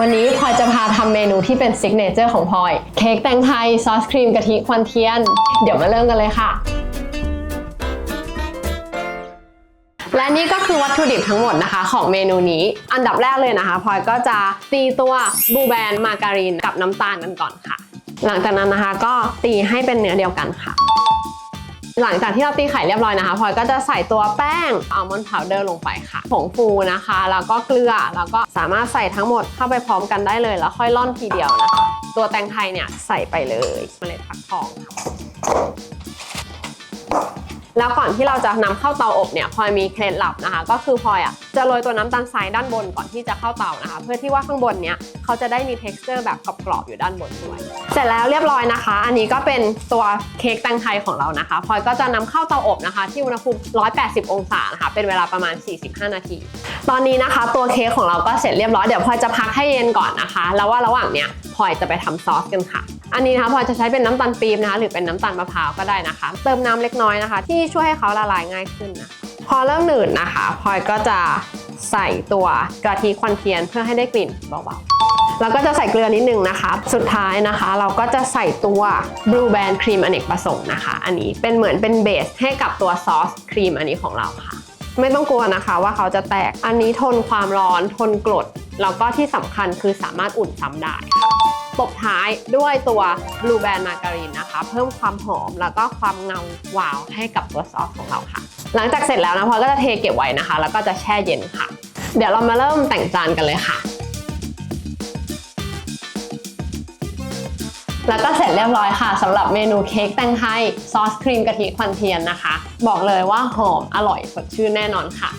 วันนี้พลอยจะพาทำเมนูที่เป็นซิกเนเจอร์ของพลอย เค้กแตงไทย ซอสครีมกะทิควันเทียน เดี๋ยวมาเริ่มกันเลยค่ะ และนี่ก็คือวัตถุดิบทั้งหมดนะคะ ของเมนูนี้ อันดับแรกเลยนะคะพลอยก็จะตีตัวบูแบนมาการีนกับน้ำตาลกันก่อนค่ะ หลังจากนั้นนะคะก็ตีให้เป็นเนื้อเดียวกันค่ะ หลังจากที่เราตีไข่เรียบร้อยนะคะพลอยก็จะใส่ตัวแป้งอัลมอนด์พาวเดอร์ลงไปค่ะ ผงฟูนะคะ แล้วก็เกลือ แล้วก็สามารถใส่ทั้งหมดเข้าไปพร้อมกันได้เลย แล้วค่อยร่อนทีเดียวนะคะ ตัวแตงไทยเนี่ยใส่ไปเลยเมล็ดฟักทองค่ะ แล้วก่อนที่เราจะนำเข้าเตาอบเนี่ยพลอยมีเคล็ดลับนะคะ ก็คือพลอยอะจะโรยตัวน้ำตาลทรายด้านบนก่อนที่จะเข้าเตานะคะ เพื่อที่ว่าข้างบนเนี้ยเขาจะได้มี t e x t อร์แบบกรอบๆอยู่ด้านบนด้วย เสร็จแล้วเรียบร้อยนะคะ อันนี้ก็เป็นตัวเค้กแตงไทยของเรานะคะพลอยก็จะนำเข้าเตาอบนะคะ ที่อุณหภูมิ 180 องศานะคะเป็นเวลาประมาณ 45 นาที ตอนนี้นะคะ ตัวเค้กของเราก็เสร็จเรียบร้อยเดี๋ยวพลอยจะพักให้เย็นก่อนนะคะ แล้วว่าระหว่างเนี้ยพลอยจะไปทำซอสกันค่ะ อันนี้นะคะพลอยจะใช้เป็นน้ำตาลปี๊บนะคะหรือเป็นน้ำตาลมะพร้าวก็ได้นะคะ เติมน้ำเล็กน้อยนะคะ ที่ช่วยให้เขาละลายง่ายขึ้นนะพอเริ่มหนืดนะคะพลอยก็จะใส่ตัวกะทิควันเทียนเพื่อให้ได้กลิ่นเบาๆแล้วก็จะใส่เกลือนิดนึงนะคะ สุดท้ายนะคะ เราก็จะใส่ตัว Blue Band ครีมอเนกประสงค์นะคะ อันนี้เป็นเหมือนเป็นเบสให้กับตัวซอสครีมอันนี้ของเราค่ะ ไม่ต้องกลัวนะคะว่าเขาจะแตกอันนี้ทนความร้อนทนกรดแล้วก็ที่สำคัญคือสามารถอุ่นซ้ำได้ค่ะ ตบท้ายด้วยตัว Blue Band Margarine นะคะ เพิ่มความหอมแล้วก็ความเงาวาวให้กับตัวซอสของเราค่ะ หลังจากเสร็จแล้วนะพลอยก็จะเทเก็บไว้นะคะ แล้วก็จะแช่เย็นค่ะ เดี๋ยวเรามาเริ่มแต่งจานกันเลยค่ะ แล้วก็เสร็จเรียบร้อยค่ะสำหรับเมนูเค้กแตงไทยซอสครีมกะทิควันเทียนนะคะ บอกเลยว่าหอมอร่อยสดชื่นแน่นอนค่ะ